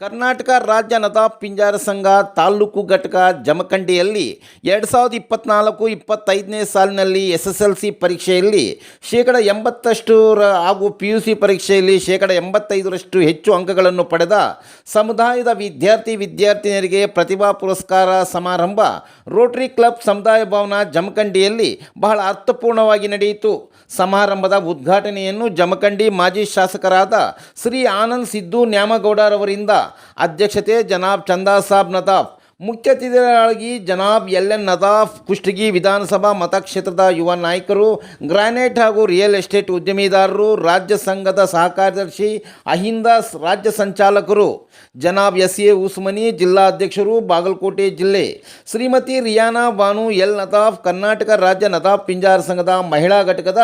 ಕರ್ನಾಟಕ ರಾಜ್ಯ ನದಾ ಪಿಂಜಾರ ಸಂಘ ತಾಲೂಕು ಘಟಕ ಜಮಖಂಡಿಯಲ್ಲಿ ಎರಡು ಸಾವಿರದ ಇಪ್ಪತ್ತ್ನಾಲ್ಕು ಇಪ್ಪತ್ತೈದನೇ ಸಾಲಿನಲ್ಲಿ ಎಸ್ ಎಸ್ ಎಲ್ ಸಿ ಪರೀಕ್ಷೆಯಲ್ಲಿ ಶೇಕಡ ಎಂಬತ್ತಷ್ಟು ಹಾಗೂ ಪಿ ಯು ಸಿ ಪರೀಕ್ಷೆಯಲ್ಲಿ ಶೇಕಡ ಎಂಬತ್ತೈದರಷ್ಟು ಹೆಚ್ಚು ಅಂಕಗಳನ್ನು ಪಡೆದ ಸಮುದಾಯದ ವಿದ್ಯಾರ್ಥಿ ವಿದ್ಯಾರ್ಥಿನಿಯರಿಗೆ ಪ್ರತಿಭಾ ಪುರಸ್ಕಾರ ಸಮಾರಂಭ ರೋಟರಿ ಕ್ಲಬ್ ಸಮುದಾಯ ಭವನ ಜಮಖಂಡಿಯಲ್ಲಿ ಬಹಳ ಅರ್ಥಪೂರ್ಣವಾಗಿ ನಡೆಯಿತು. ಸಮಾರಂಭದ ಉದ್ಘಾಟನೆಯನ್ನು ಜಮಖಂಡಿ ಮಾಜಿ ಶಾಸಕರಾದ ಶ್ರೀ ಆನಂದ್ ಸಿದ್ದು ನ್ಯಾಮಗೌಡರವರಿಂದ ಅಧ್ಯಕ್ಷತೆ ಜನಾಬ್ ಚಂದಾ ಸಾಬ್ ನದಾಫ್ ಮುಖ್ಯ ಅತಿಥಿಗಳಾಗಿ ಜನಾಬ್ ಎಲ್ ಎನ್ ನದಾಫ್, ಕುಷ್ಟಗಿ ವಿಧಾನಸಭಾ ಮತಕ್ಷೇತ್ರದ ಯುವ ನಾಯಕರು, ಗ್ರಾನೈಟ್ ಹಾಗೂ ರಿಯಲ್ ಎಸ್ಟೇಟ್ ಉದ್ಯಮಿದಾರರು, ರಾಜ್ಯ ಸಂಘದ ಸಹಕಾರ್ಯದರ್ಶಿ, ಅಹಿಂದ ಸ್- ರಾಜ್ಯ ಸಂಚಾಲಕರು. ಜನಾಬ್ ಎಸ್ ಎ ಉಸ್ಮನಿ ಜಿಲ್ಲಾಧ್ಯಕ್ಷರು ಬಾಗಲಕೋಟೆ ಜಿಲ್ಲೆ. ಶ್ರೀಮತಿ ರಿಯಾನಾ ಬಾನು ಎಲ್ ನದಾಫ್, ಕರ್ನಾಟಕ ರಾಜ್ಯ ನದಾಫ್ ಪಿಂಜಾರ ಸಂಘದ ಮಹಿಳಾ ಘಟಕದ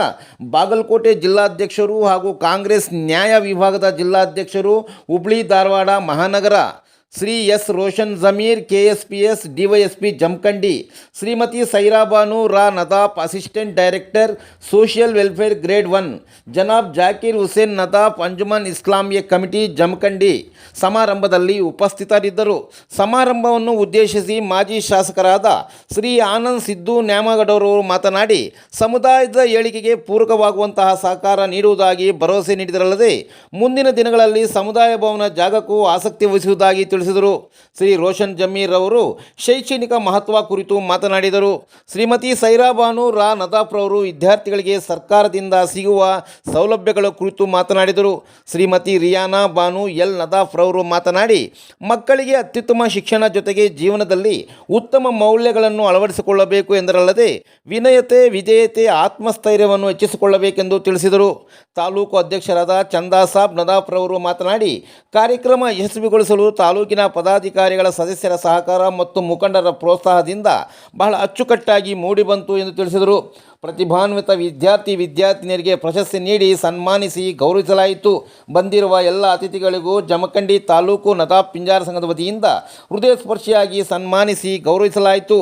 ಬಾಗಲಕೋಟೆ ಜಿಲ್ಲಾಧ್ಯಕ್ಷರು ಹಾಗೂ ಕಾಂಗ್ರೆಸ್ ನ್ಯಾಯ ವಿಭಾಗದ ಜಿಲ್ಲಾಧ್ಯಕ್ಷರು, ಹುಬ್ಳಿ ಧಾರವಾಡ ಮಹಾನಗರ. Shri S Roshan Zameer K S P S DYSP Jamkhandi Shrimati Sairabanu ರಾ Nadaf assistant director, social welfare grade one, ಜನಾಬ್ Zakir Hussain Nadaf Anjuman Islamia committee Jamkhandi ಸಮಾರಂಭದಲ್ಲಿ ಉಪಸ್ಥಿತರಿದ್ದರು. ಸಮಾರಂಭವನ್ನು ಉದ್ದೇಶಿಸಿ ಮಾಜಿ ಶಾಸಕರಾದ ಶ್ರೀ ಆನಂದ್ ಸಿದ್ದು ನ್ಯಾಮಗೌಡರು ಮಾತನಾಡಿ, ಸಮುದಾಯದ ಏಳಿಗೆಗೆ ಪೂರಕವಾಗುವಂತಹ ಸಹಕಾರ ನೀಡುವುದಾಗಿ ಭರವಸೆ ನೀಡಿದರಲ್ಲದೆ, ಮುಂದಿನ ದಿನಗಳಲ್ಲಿ ಸಮುದಾಯ ಭವನ ಜಾಗಕ್ಕೂ ಆಸಕ್ತಿ ವಹಿಸುವುದಾಗಿ ತಿಳಿಸಿದರು. ಶ್ರೀ ರೋಷನ್ ಜಮೀರ್ ಅವರು ಶೈಕ್ಷಣಿಕ ಮಹತ್ವ ಕುರಿತು ಮಾತನಾಡಿದರು. ಶ್ರೀಮತಿ ಸೈರಾಬಾನು ರಾ ನದಾಫ್ ಅವರು ವಿದ್ಯಾರ್ಥಿಗಳಿಗೆ ಸರ್ಕಾರದಿಂದ ಸಿಗುವ ಸೌಲಭ್ಯಗಳ ಕುರಿತು ಮಾತನಾಡಿದರು. ಶ್ರೀಮತಿ ರಿಯಾನಾ ಬಾನು ಎಲ್ ನದಾಫ್ರ ಅವರು ಮಾತನಾಡಿ, ಮಕ್ಕಳಿಗೆ ಅತ್ಯುತ್ತಮ ಶಿಕ್ಷಣ ಜೊತೆಗೆ ಜೀವನದಲ್ಲಿ ಉತ್ತಮ ಮೌಲ್ಯಗಳನ್ನು ಅಳವಡಿಸಿಕೊಳ್ಳಬೇಕು ಎಂದರಲ್ಲದೆ, ವಿನಯತೆ, ವಿಧೇಯತೆ, ಆತ್ಮಸ್ಥೈರ್ಯವನ್ನು ಹೆಚ್ಚಿಸಿಕೊಳ್ಳಬೇಕೆಂದು ತಿಳಿಸಿದರು. ತಾಲೂಕು ಅಧ್ಯಕ್ಷರಾದ ಚಂದಾ ಸಾಬ್ ನದಾಫ್ ರವರು ಮಾತನಾಡಿ, ಕಾರ್ಯಕ್ರಮ ಯಶಸ್ವಿಗೊಳಿಸಲು ತಾಲೂಕಿನ ಪದಾಧಿಕಾರಿಗಳ ಸದಸ್ಯರ ಸಹಕಾರ ಮತ್ತು ಮುಖಂಡರ ಪ್ರೋತ್ಸಾಹದಿಂದ ಬಹಳ ಅಚ್ಚುಕಟ್ಟಾಗಿ ಮೂಡಿಬಂತು ಎಂದು ತಿಳಿಸಿದರು. ಪ್ರತಿಭಾನ್ವಿತ ವಿದ್ಯಾರ್ಥಿ ವಿದ್ಯಾರ್ಥಿನಿಯರಿಗೆ ಪ್ರಶಸ್ತಿ ನೀಡಿ ಸನ್ಮಾನಿಸಿ ಗೌರವಿಸಲಾಯಿತು. ಬಂದಿರುವ ಎಲ್ಲ ಅತಿಥಿಗಳಿಗೂ ಜಮಖಂಡಿ ತಾಲೂಕು ನದಾಫ್ ಪಿಂಜಾರ ಸಂಘದ ವತಿಯಿಂದ ಹೃದಯ ಸ್ಪರ್ಶಿಯಾಗಿ ಸನ್ಮಾನಿಸಿ ಗೌರವಿಸಲಾಯಿತು.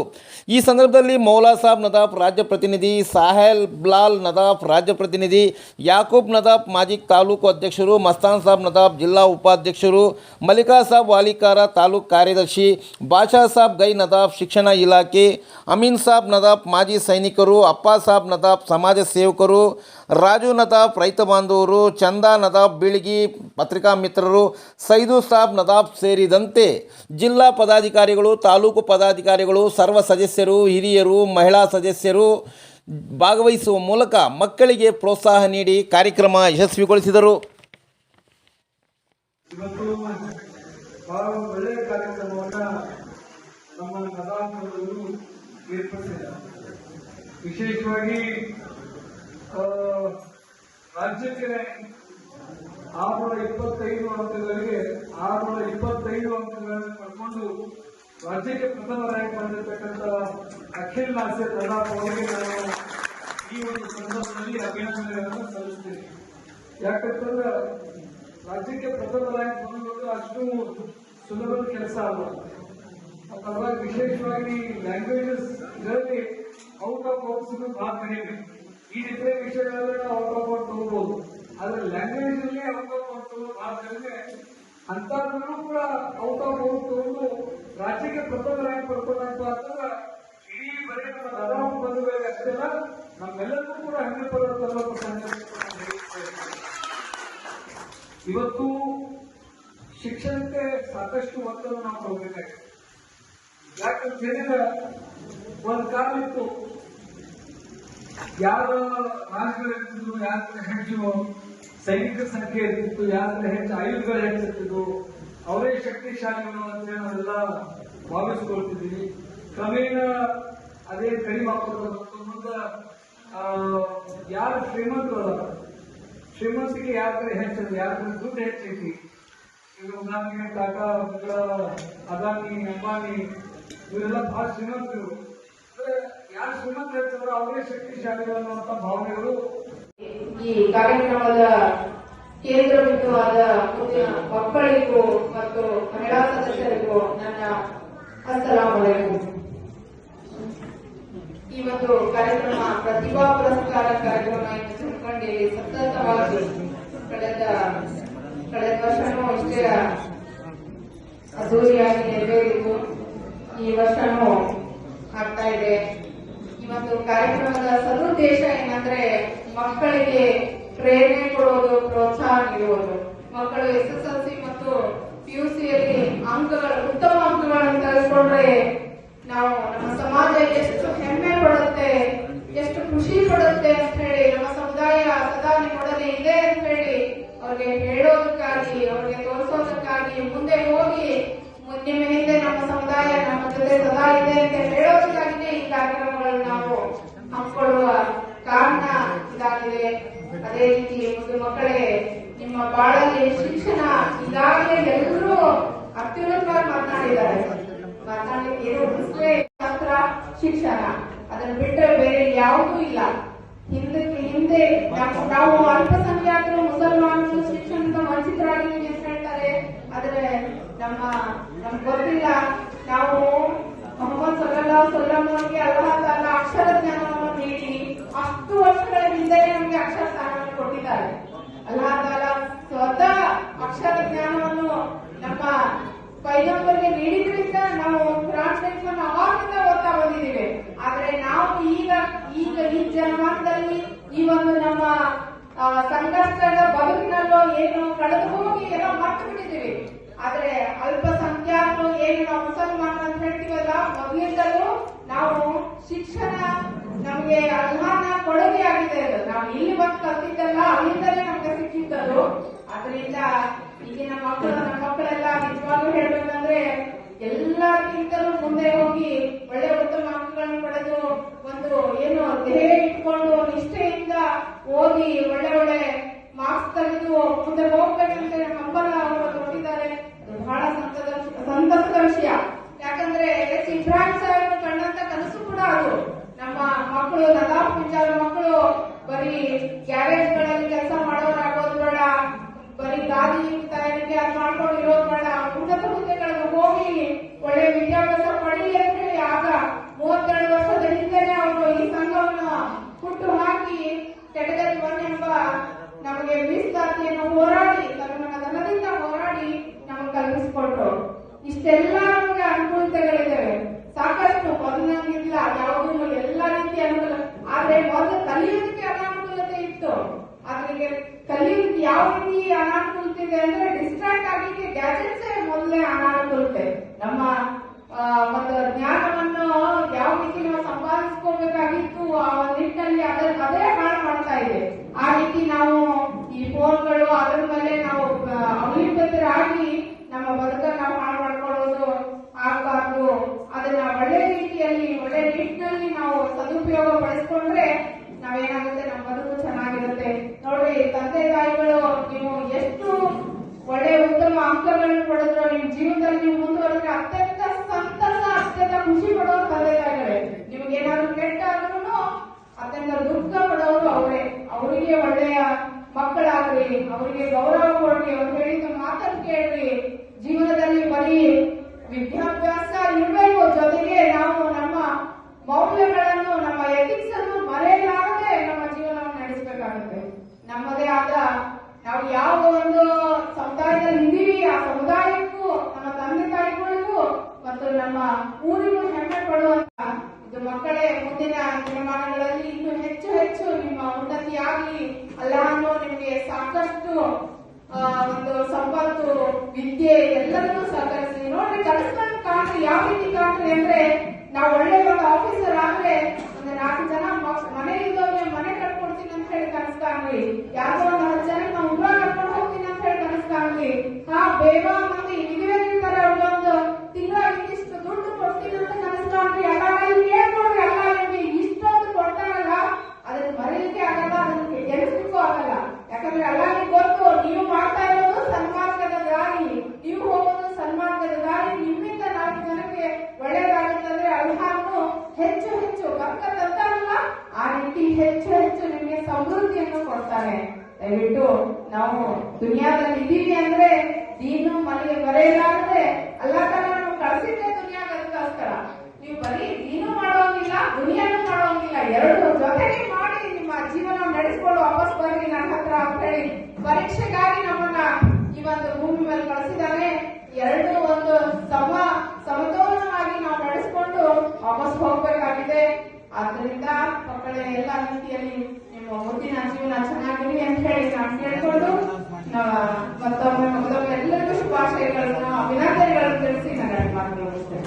ಈ ಸಂದರ್ಭದಲ್ಲಿ ಮೌಲಾ ಸಾಬ್ ನದಾಫ್ ರಾಜ್ಯ ಪ್ರತಿನಿಧಿ, ಸಾಹೇಲ್ ಬ್ಲಾಲ್ ನದಾಫ್ ರಾಜ್ಯ ಪ್ರತಿನಿಧಿ, ಯಾಕೂಬ್ ನದಾಫ್ ಮಾಜಿ ತಾಲೂಕು ಅಧ್ಯಕ್ಷರು, ಮಸ್ತಾನ್ ಸಾಬ್ ನದಾಫ್ ಜಿಲ್ಲಾ ಉಪಾಧ್ಯಕ್ಷರು, ಮಲ್ಲಿಕಾ ಸಾಬ್ ವಾಲಿಕಾರ ತಾಲೂಕು ಕಾರ್ಯದರ್ಶಿ ಬಾಷಾ ಸಾಬ್ ಗೈ ನದಾಫ್ ಶಿಕ್ಷಣ ಇಲಾಖೆ, ಅಮೀನ್ ಸಾಬ್ ನದಾಫ್ ಮಾಜಿ ಸೈನಿಕರು, ಅಪ್ಪಾ ಸಾಬ್ ನದಾಬ್ ಸಮಾಜ ಸೇವಕರು, ರಾಜು ನದಾಬ್ ರೈತ ಬಾಂಧವರು, ಚಂದಾ ನದಾಬ್ ಬೀಳಿಗಿ ಪತ್ರಿಕಾ ಮಿತ್ರರು, ಸೈದು ಸಾಬ್ ನದಾಬ್ ಸೇರಿದಂತೆ ಜಿಲ್ಲಾ ಪದಾಧಿಕಾರಿಗಳು, ತಾಲೂಕು ಪದಾಧಿಕಾರಿಗಳು, ಸರ್ವ ಸದಸ್ಯರು, ಹಿರಿಯರು, ಮಹಿಳಾ ಸದಸ್ಯರು ಭಾಗವಹಿಸುವ ಮೂಲಕ ಮಕ್ಕಳಿಗೆ ಪ್ರೋತ್ಸಾಹ ನೀಡಿ ಕಾರ್ಯಕ್ರಮ ಯಶಸ್ವಿಗೊಳಿಸಿದರು. ಬಹಳ ಒಳ್ಳೆಯ ಕಾರ್ಯಕ್ರಮವನ್ನು ನಮ್ಮ ವಿಶೇಷವಾಗಿ ರಾಜ್ಯಕ್ಕೆ ಆರುನೂರ ಇಪ್ಪತ್ತೈದು ಅಂಕಗಳಿಗೆ ಆರುನೂರ ಇಪ್ಪತ್ತೈದು ಅಂಕಗಳನ್ನು ಪಡ್ಕೊಂಡು ರಾಜ್ಯಕ್ಕೆ ಪ್ರಥಮ ರ್ಯಾಂಕ್ ಬಂದಿರತಕ್ಕಂಥ ಅಖಿಲ್ ನಾಸೆ ಪ್ರತಾಪ್ ಅವರಿಗೆ ನಾನು ಈ ಒಂದು ಸಂದರ್ಭದಲ್ಲಿ ಅಭಿನಂದನೆಗಳನ್ನು ಸಲ್ಲಿಸ್ತೀನಿ. ಯಾಕಂತಂದ್ರೆ ರಾಜ್ಯಕ್ಕೆ ಪ್ರಥಮ ರ್ಯಾಂಕ್ ಅಷ್ಟು ಸುಲಭದ ಕೆಲಸ ಅಲ್ಲ. ಅದ್ರಾಗ ವಿಶೇಷವಾಗಿ ಲ್ಯಾಂಗ್ವೇಜಸ್ ಇದರಲ್ಲಿ ಔಟ್ ಆಫ್ ಬಾಕ್ಸ್ ಭಾಳ ಕಡಿಮೆ ಈ ರೀತಿಯ ವಿಷಯಗಳಲ್ಲಿ ನಾವು ಔಟ್ ಆಫ್ ಬಾಕ್ಸ್ ತಗೋಬಹುದು ಆದ್ರೆ ಲ್ಯಾಂಗ್ವೇಜ್ ಅಲ್ಲಿ ಔಟ್ ಆಫ್ ಬಾಕ್ಸ್ ತಗೋದು ಅಂತಂದ್ರೂ ಕೂಡ ಔಟ್ ಆಫ್ ಬಾಕ್ಸ್ ತಗೊಂಡು ರಾಜ್ಯಕ್ಕೆ ಪ್ರಥಮ ರ್ಯಾಂಕ್ ಪಡ್ಕೊಂಡಂತ ಅಂತಂದ್ರೆ ಇಡೀ ಬರೀ ನಮ್ಮ ನದಾಫ್ ಬಂಧುಗಳಿಗೆ ಅಷ್ಟೇ ಅಲ್ಲ ನಮ್ಮೆಲ್ಲರಿಗೂ ಕೂಡ ಹಂಡ್ರೆಡ್ ಪರ್ಸೆಂಟ್ ಇವತ್ತು ಶಿಕ್ಷಣಕ್ಕೆ ಸಾಕಷ್ಟು ಒತ್ತನ್ನು ನಾವು ಕೊಡಬೇಕಾಗಿದೆ. ಯಾಕಂತ ಹೇಳಿದ್ರೆ, ಒಂದು ಕಾಲ ಇತ್ತು. ಯಾರ ರಾಜ್ಯಗಳಿರ್ತಿದ್ರು ಯಾರ ಹೆಚ್ಚು ಸೈನಿಕರ ಸಂಖ್ಯೆ ಇರ್ತಿತ್ತು ಯಾರ ಹೆಚ್ಚು ಆಯುಧಗಳು ಹೆಚ್ಚಿರ್ತಿದ್ರು ಅವರೇ ಶಕ್ತಿಶಾಲಿಗಳು ಅಂತ ಹೇಳಿ ನಾವೆಲ್ಲ ಭಾವಿಸ್ಕೊಳ್ತಿದ್ದೀವಿ. ಕ್ರಮೇಣ ಅದೇ ಕಡಿಮೆ ಮುಂದೆ ಯಾರು ಶ್ರೀಮಂತರು ಶ್ರೀಮಂತಿಗೆ ಯಾರ ಕಡೆ ಹೆಚ್ಚದು, ಯಾರ ಕಡೆ ದುಡ್ಡು ಹೆಚ್ಚೈತಿ? ಈಗ ಉದಾಹರಣೆಗೆ ಟಾಟಾ ಅದಾನಿ, ಅಂಬಾನಿ, ಇವರೆಲ್ಲ ಬಹಳ ಶ್ರೀಮಂತರು. ಯಾರು ಶ್ರೀಮಂತ ಇರ್ತಾರೋ ಅವರೇ ಶಕ್ತಿಶಾಲಿಗಳು ಅನ್ನುವಂತ ಭಾವನೆಗಳು. ಈ ಕಾರ್ಯಕ್ರಮದ ಕೇಂದ್ರ ಬಿಂದುವಾದ ಮಕ್ಕಳಿಗೂ ಮತ್ತು ಮಹಿಳಾ ಸದಸ್ಯರಿಗೂ ನನ್ನ ಅಸ್ಸಲಾಂ ಅಲೈಕುಂ ಈ ಒಂದು ಕಾರ್ಯಕ್ರಮ ಪ್ರತಿಭಾ ಪುರಸ್ಕಾರ ಕಾರ್ಯಕ್ರಮ ಎಂದು ತಿಳ್ಕೊಂಡು ಸತತವಾಗಿ ಕಳೆದ ಕಳೆದ ವರ್ಷನೂ ಅಷ್ಟೇ ಅದ್ದೂರಿಯಾಗಿ ನೆರವೇರಿತು. ಈ ವರ್ಷನೂ ಆಗ್ತಾ ಇದೆ. ಒಂದು ಕಾರ್ಯಕ್ರಮದ ಸದುದ್ದೇಶ ಏನಂದ್ರೆ ಮಕ್ಕಳಿಗೆ ಪ್ರೇರಣೆ ಕೊಡುವುದು, ಪ್ರೋತ್ಸಾಹ ನೀಡುವುದು. ಮಕ್ಕಳು ಎಸ್ ಎಸ್ ಎಲ್ ಸಿ ಮತ್ತು ಪಿಯುಸಿಯಲ್ಲಿ ಅಂಕಗಳು, ಉತ್ತಮ ಅಂಕಗಳನ್ನು ತೆಗೆದುಕೊಂಡ್ರೆ ನಾವು ನಮ್ಮ ಸಮಾಜ ಎಷ್ಟು ಹೆಮ್ಮೆ ಪಡುತ್ತೆ ಎಷ್ಟು ಖುಷಿ ಪಡುತ್ತೆ ಅಂತ ಹೇಳಿ, ನಮ್ಮ ಸಮುದಾಯ ಸದಾ ನಿಮ್ಮೊಡನೆ ಇದೆ ಅಂತ ಹೇಳಿ ಅವ್ರಿಗೆ ಹೇಳೋದಕ್ಕಾಗಿ, ಅವ್ರಿಗೆ ತೋರಿಸೋದಕ್ಕಾಗಿ ಮುಂದೆ ಹೋಗಿ ಮು- ನಿಮ್ಮ ಹಿಂದೆ ನಮ್ಮ ಸಮುದಾಯ ನಮ್ಮ ಜೊತೆ ಸದಾ ಇದೆ ಅಂತ ಹೇಳೋದಕ್ಕಾಗಿನೇ ಈ ಕಾರ್ಯಕ್ರಮಗಳನ್ನು ನಾವು ಹಮ್ಮಿಕೊಳ್ಳುವ ಕಾರಣ ಇದಾಗಿದೆ ಅದೇ ರೀತಿ ಒಂದು ಮಕ್ಕಳೇ ನಿಮ್ಮ ಬಾಳಲ್ಲಿ ಶಿಕ್ಷಣ ಈಗಾಗಲೇ ಎಲ್ಲರೂ ಮಾತನಾಡಲಿಕ್ಕೆ ಏನು ಮಾತ್ರ ಶಿಕ್ಷಣ ಅದನ್ನು ಬಿಟ್ಟರೆ ಬೇರೆ ಯಾವುದೂ ಇಲ್ಲ ಹಿಂದಕ್ಕೆ ಹಿಂದೆ ನಾವು- ಅಲ್ಪಸಂಖ್ಯಾತರು ಮುಸಲ್ಮಾನರು ಶಿಕ್ಷಣದ ವಂಚಿತರಾಗಿದ್ದೀವಿ ಹೇಳ್ತಾರೆ ಆದ್ರೆ ನಮ್ಮ ನಮ್ಗೆ ಗೊತ್ತಿಲ್ಲ ನಾವು ಮೊಹಮ್ಮದ್ ಸಲ್ಲಾ ಸಲ್ಲಂ ಅವರಿಗೆ ಅಕ್ಷರ ಜ್ಞಾನವನ್ನು ನೀಡಿ ಅಷ್ಟು ವರ್ಷಗಳ ಹಿಂದೆ ನಮಗೆ ಅಕ್ಷರ ಸ್ಥಾನವನ್ನು ಕೊಟ್ಟಿದ್ದಾರೆ ಅಲ್ಲಾಹ ತಾಲ ಸ್ವತಃ ಅಕ್ಷರ ಜ್ಞಾನವನ್ನು ನಮ್ಮ ಪೈಗಂಬರ್ಗೆ ನೀಡಿದ್ರಿಂದ ನಾವು ಟ್ರಾನ್ಸ್ಲೇಷನ್ ಅವಾಗಿಂದ ಓದ್ತಾ ಬಂದಿದ್ದೀವಿ. ಆದ್ರೆ ನಾವು ಈಗ ಈಗ ಈ ಜನ್ಮದಲ್ಲಿ ಈ ಒಂದು ನಮ್ಮ ಸಂಕಷ್ಟದ ಬದುಕಿನಲ್ಲೋ ಏನು ಕಳೆದು ಹೋಗಿ ಎಲ್ಲ ಮರ್ತು ಬಿಟ್ಟಿದ್ದೀವಿ. ಆದ್ರೆ ಅಲ್ಪಸಂಖ್ಯಾತರು ಏನು ನಾವು ಮುಸಲ್ಮಾನ್ ಅಂತ ಹೇಳ್ತೀವಲ್ಲ, ಮೊದಲಿಂದಲೂ ನಾವು ಶಿಕ್ಷಣ ನಮಗೆ ಅಲ್ಲಾನ ಕೊಡುಗೆ ಆಗಿದೆ ನಾವು ಇಲ್ಲಿ ಬಂದು ಕಲ್ತಿದ್ದಲ್ಲ, ಅಲ್ಲಿಂದಲೇ ನಮ್ಗೆ ಸಿಕ್ಕಿದ್ದದು. ಅದರಿಂದ ಈಗಿನ ಮಕ್ಕಳು, ನಮ್ಮ ಮಕ್ಕಳೆಲ್ಲ ನಿಜವಾಗ್ಲೂ ಹೇಳ್ಬೇಕಂದ್ರೆ ಎಲ್ಲರಿಗಿಂತಲೂ ಮುಂದೆ ಹೋಗಿ ಒಳ್ಳೆ ಉತ್ತಮ ಅಂಕಗಳನ್ನು ಪಡೆದು ಒಂದು ಏನು ಧ್ಯೇಯ ಇಟ್ಕೊಂಡು ನಿಷ್ಠೆಯಿಂದ ಓದಿ ಒಳ್ಳೆ ಒಳ್ಳೆ ಮಾರ್ಕ್ಸ್ ತೆಗೆದು ಮುಂದೆ ಹೋಗ್ಬೇಕಂತ ಹಂಬಲ ಅವರು ಕೊಟ್ಟಿದ್ದಾರೆ. ಅದು ಬಹಳ ಸಂತದ ಸಂತಸದ ವಿಷಯ. ಯಾಕಂದ್ರೆ ಎಸ್ ಇಬ್ರಾಹಿಂ ಸಾಹೇಬ್ ಕಂಡಂತ ಕನಸು ಕೂಡ ಅದು. ನಮ್ಮ ಮಕ್ಕಳು ನದಾಫ್ ಪಿಂಜಾಲ್ ಮಕ್ಕಳು ಬರೀ ಗ್ಯಾರೇಜ್ಗಳಲ್ಲಿ ಕೆಲಸ porque não morar ಪಡಿಸ್ಕೊಂಡ್ರೆ ನಾವೇನಾಗುತ್ತೆ? ನಮ್ಮ ಬದುಕು ಚೆನ್ನಾಗಿರುತ್ತೆ. ನೋಡ್ರಿ, ತಂದೆ ತಾಯಿಗಳು, ನೀವು ಎಷ್ಟು ಒಳ್ಳೆ ಉತ್ತಮ ಅಂಕಗಳನ್ನು ಪಡೆದ್ರು ನಿಮ್ ಜೀವನದಲ್ಲಿ ನೀವು ಮುಂದುವರೆದ್ರೆ ಅತ್ಯಂತ ಸಂತಸ, ಅತ್ಯಂತ ಖುಷಿ ಪಡೋ ತಂದೆ ತಾಯಿಗಳೇ. ನಿಮ್ಗೆ ಏನಾದ್ರು ಕೆಟ್ಟ ಆದ್ರೂ ಅತ್ಯಂತ ದುಃಖ ಪಡೋರು ಅವರೇ. ಅವರಿಗೆ ಒಳ್ಳೆಯ ಮಕ್ಕಳಾಗ್ರಿ, ಅವರಿಗೆ ಗೌರವ ಕೊಡ್ರಿ. ಅವ್ರು ಹೇಳಿದ ಮಾತನ್ನು ಕೇಳ್ರಿ. ಜೀವನದಲ್ಲಿ ಬರೀ ವಿದ್ಯಾಭ್ಯಾಸ ಇರಬೇಕು. ಜೊತೆಗೆ ನಾವು ನಮ್ಮ ಮೌಲ್ಯಗಳನ್ನು ಎಥಿಕ್ಸ್ ಅನ್ನು ಮರೆಯಲಾಗದೆ ನಮ್ಮ ಜೀವನವನ್ನು ನಡೆಸಬೇಕಾಗುತ್ತೆ. ನಮ್ಮದೇ ಆದ ನಾವು ಯಾವ ಒಂದು ಸಮುದಾಯದಲ್ಲಿ ಇದ್ದೀವಿ, ಆ ಸಮುದಾಯಕ್ಕೂ, ನಮ್ಮ ತಂದೆ ತಾಯಿಗಳಿಗೂ ಮತ್ತು ನಮ್ಮ ಊರಿಗೂ ಹೆಮ್ಮೆ ಪಡುವಂತ ಇದು ಮಕ್ಕಳೇ ಮುಂದಿನ ದಿನಮಾನಗಳಲ್ಲಿ ಇನ್ನು ಹೆಚ್ಚು ಹೆಚ್ಚು ನಿಮ್ಮ ಉನ್ನತಿಯಾಗಲಿ ಅಲ್ಲಾಹನು ನಿಮಗೆ ಸಾಕಷ್ಟು ಆ, ಒಂದು ಸಂಪತ್ತು ವಿದ್ಯೆ ಎಲ್ಲದನ್ನೂ ಸಹಕರಿಸಿ ನೋಡ್ರಿ ಕೆಲಸಗಳನ್ನು ಕಾಣ್ರಿ ಯಾವ ರೀತಿ ಕಾಣ್ರಿ ಅಂದ್ರೆ ನಾವು ಒಳ್ಳೆ ಒಂದು ಆಫೀಸರ್ ಆದ್ರೆ ಒಂದು ನಾಲ್ಕು ಜನ ಮ- ಮನೆ ಇದ್ದವ್ರಿಗೆ ಮನೆ ಕಟ್ಕೊಡ್ತೀನಿ ಅಂತ ಹೇಳಿ ಕನಸು ಕಾಣ್ರಿ ಯಾವ್ದೋ ಒಂದು ಹತ್ತು ಜನ ನಾವು ಉಗ್ರ ಕಟ್ಕೊಂಡು ಹೋಗ್ತೀನಿ ಅಂತ ಹೇಳಿ ಕನಸು ಕಾಣ್ರಿ ಹಾ ಬೇಗ ಮಂದಿ ವಿಧಿವೇಗಿರ್ತಾರೆ ಅವ್ರಿಗೊಂದು ತಿಂಗಳ ಇಷ್ಟಿಷ್ಟು ದುಡ್ಡು ಕೊಡ್ತೀನಿ ಅಂತ ಕನಸು ಕಾಣ್ರಿ ಎಲ್ಲ ಏನ್ ನೋಡ್ರಿ ಎಲ್ಲ ನಿಮ್ಗೆ ಇಷ್ಟೊಂದು ಕೊಡ್ತಾರಲ್ಲ ಅದನ್ನ ಮರೀಲಿಕ್ಕೆ ಆಗಲ್ಲ ಅದನ್ನ ಎನಿಸ್ಲಿಕ್ಕೂ ಆಗಲ್ಲ ಯಾಕಂದ್ರೆ ಎಲ್ಲ ನಿಮ್ಗೆ ಗೊತ್ತು ನೀವು ಮಾಡ್ತಾ ಇರೋದು ಸನ್ಮಾರ್ಗದ ದಾರಿ ನೀವು ಹೋಗೋದು ಸನ್ಮಾರ್ಗದ ದಾರಿ ನಿಮ್ಮಿಂದ ನಾಲ್ಕು ಜನಕ್ಕೆ ಒಳ್ಳೇದಾಗುತ್ತಂದ್ರೆ ಅಲ್ಲಾಹನು ಹೆಚ್ಚು ಹೆಚ್ಚು ಬರ್ಕತ್ ಅಂತಾರಲ್ಲ ಆ ರೀತಿ ಹೆಚ್ಚು ಹೆಚ್ಚು ನಿಮಗೆ ಸಮೃದ್ಧಿಯನ್ನು ಕೊಡ್ತಾನೆ ದಯವಿಟ್ಟು ನಾವು ದುನಿಯಾದಲ್ಲಿ ಇದ್ದೀವಿ ಅಂದ್ರೆ ನೀನು ಮನೆಗೆ ಬರೆಯಲಾಗದೆ ಅಲ್ಲಾ ನಾವು ಕಳಿಸಿದ್ದೆ ದುನಿಯಾಗ ಅದಕ್ಕೋಸ್ಕರ ನೀವು ಬರೀ ನೀನು ಮಾಡೋಂಗಿಲ್ಲ, ದುನಿಯಾನು ಮಾಡೋಂಗಿಲ್ಲ, ಎರಡು ಜೊತೆಗೆ ಮಾಡಿ ನಿಮ್ಮ ಜೀವನ ನಡೆಸ್ಕೊಂಡು ವಾಪಸ್ ಬರ್ರಿ ನನ್ನ ಹತ್ರ ಅಂತ ಹೇಳಿ ಪರೀಕ್ಷೆಗಾಗಿ ನಮ್ಮನ್ನ ಈ ಒಂದು ಭೂಮಿ ಮೇಲೆ ಕಳಿಸಿದಾನೆ ಎರಡು ಒಂದು ಸಮ ಸಮತೋಲನವಾಗಿ ನಾವು ನಡೆಸ್ಕೊಂಡು ವಾಪಸ್ ಹೋಗ್ಬೇಕಾಗಿದೆ ಆದ್ರಿಂದ ಮಕ್ಕಳೇ, ಎಲ್ಲ ರೀತಿಯಲ್ಲಿ ನಿಮ್ಮ ಮುಂದಿನ ಜೀವನ ಚೆನ್ನಾಗಿರಿ ಅಂತ ಹೇಳಿ ನಾನು ಕೇಳ್ಕೊಂಡು ಮತ್ತೊಮ್ಮೆ ಮತ್ತೊಮ್ಮೆ ಎಲ್ಲರಿಗೂ ಶುಭಾಶಯಗಳನ್ನ, ಅಭಿನಂದನೆಗಳನ್ನು ತಿಳಿಸಿ ನಾನು ಮಾತನಾಡುತ್ತೇನೆ